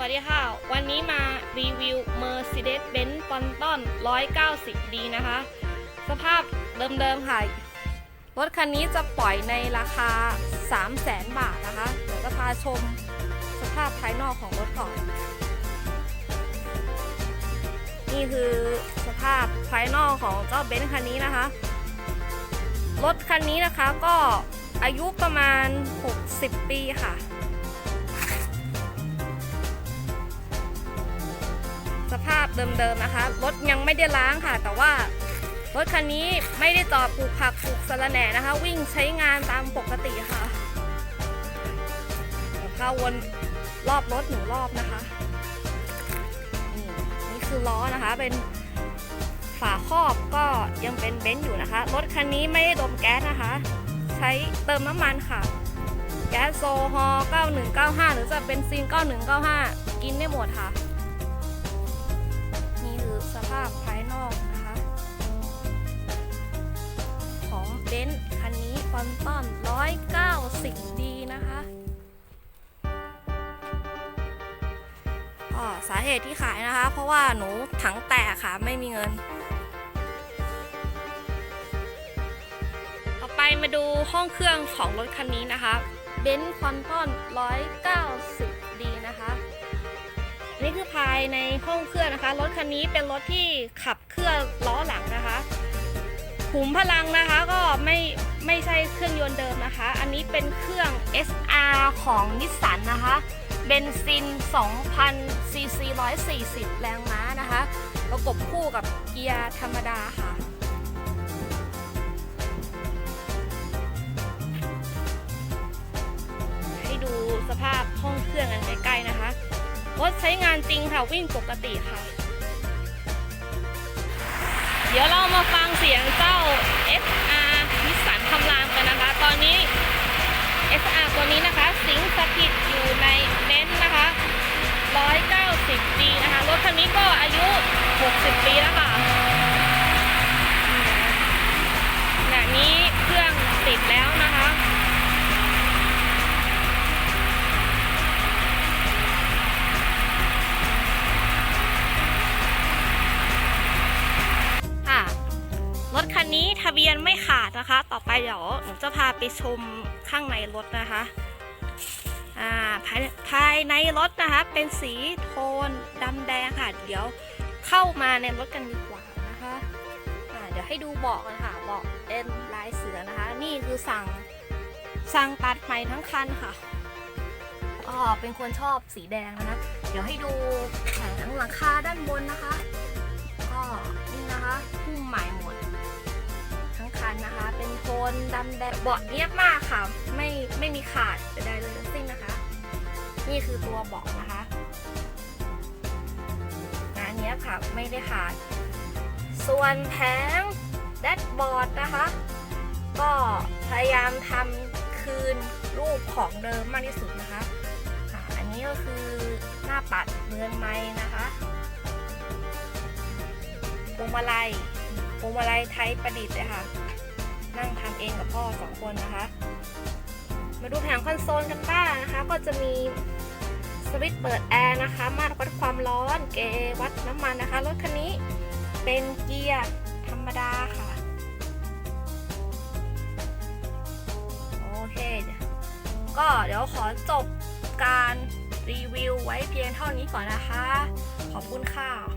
วัสดีค่ะ วันนี้มารีวิว Mercedes-Benz Phantom 190D นะคะ สภาพเดิมๆค่ะ รถคันนี้จะปล่อยในราคา 300,000 บาทนะคะ เดี๋ยวจะพาชมสภาพภายนอกของรถก่อน นี่คือสภาพภายนอกของเจ้าเบนซ์คันนี้นะคะ รถคันนี้นะคะก็อายุประมาณ 60 ปีค่ะ ภาพเดิมๆนะคะ รถยังไม่ได้ล้างค่ะ แต่ว่ารถคันนี้ไม่ได้จอดปลูกผักปลูกสะระแหน่นะคะ วิ่งใช้งานตามปกติค่ะเดี๋ยวพาวนรอบรถหนึ่งรอบนะคะนี่นี่คือล้อนะคะเป็นฝาครอบก็ยังเป็นเบนซ์อยู่นะคะ รถคันนี้ไม่ได้ดมแก๊สนะคะ ใช้เติมน้ำมันค่ะ แก๊สโซฮอล์9195 หรือจะเป็นซีน9195 กินได้หมดค่ะ สภาพภายนอกนะคะ ของเบนซ์คันนี้ฟอนตัน190ดีนะคะก็สาเหตุที่ขายนะคะ เพราะว่าหนูถังแตกค่ะ ไม่มีเงิน ต่อไปมาดูห้องเครื่องของรถคันนี้นะคะเบนซ์ฟอนตัน190ดีนะคะ นี่คือภายในห้องเครื่องนะคะ รถคันนี้เป็นรถที่ขับเครื่องล้อหลังนะคะขุมพลังนะคะก็ไม่ไม่ใช่เครื่องยนต์เดิมนะคะ อันนี้เป็นเครื่อง SR ของนิสสันนะคะ เบนซิน 2,000 ซีซี 140 แรงม้านะคะ ประกบคู่กับเกียร์ธรรมดาค่ะให้ดูสภาพห้องเครื่องกันใกล รถใช้งานจริงค่ะวิ่งปกติค่ะ เดี๋ยวเรามาฟังเสียงเจ้า SR นิสสันคำรามกันนะคะ ตอนนี้ SR ตัวนี้นะคะ สิงสถิตอยู่ในเน้นท์นะคะ 190 ปีนะคะ รถคันนี้ก็อายุ 60 ปีแล้วค่ะ รถคันนี้ทะเบียนไม่ขาดนะคะ ต่อไปเดี๋ยวหนูจะพาไปชมข้างในรถนะคะอ่าภายภายในรถนะคะ เป็นสีโทนดำแดงค่ะ เดี๋ยวเข้ามาในรถกันดีกว่านะคะอ่าเดี๋ยวให้ดูเบาะกันค่ะเบาะเป็นลายเสือนะคะ นี่คือสั่งสั่งตัดใหม่ทั้งคันค่ะอ๋อเป็นคนชอบสีแดงนะคะ เดี๋ยวให้ดูแผงหลังคาด้านบนนะคะ ก็นี่นะคะหุ้มใหม่หมด นโทนดำแดงเบาะเนียบมากค่ะ ไม่ไม่มีขาดใดๆเลยทั้งสิ้นนะคะ นี่คือตัวเบาะนะคะงานเนี้ยบค่ะไม่ได้ขาด ส่วนแผงแดชบอร์ดนะคะ ก็พยายามทำคืนรูปของเดิมมากที่สุดนะคะอ่าอันนี้ก็คือหน้าปัดเรือนไม้นะคะพวงมาลัยพวงมาลัยไทยประดิษฐ์เลยค่ะ นั่งทำเองกับพ่อสองคนนะคะ มาดูแผงคอนโซลกันบ้างนะคะ ก็จะมีสวิตช์เปิดแอร์นะคะ มาตรวัดความร้อน เกวัดน้ำมันนะคะ รถคันนี้เป็นเกียร์ธรรมดาค่ะ โอเค ก็เดี๋ยวขอจบการรีวิวไว้เพียงเท่านี้ก่อนนะคะ ขอบคุณค่ะ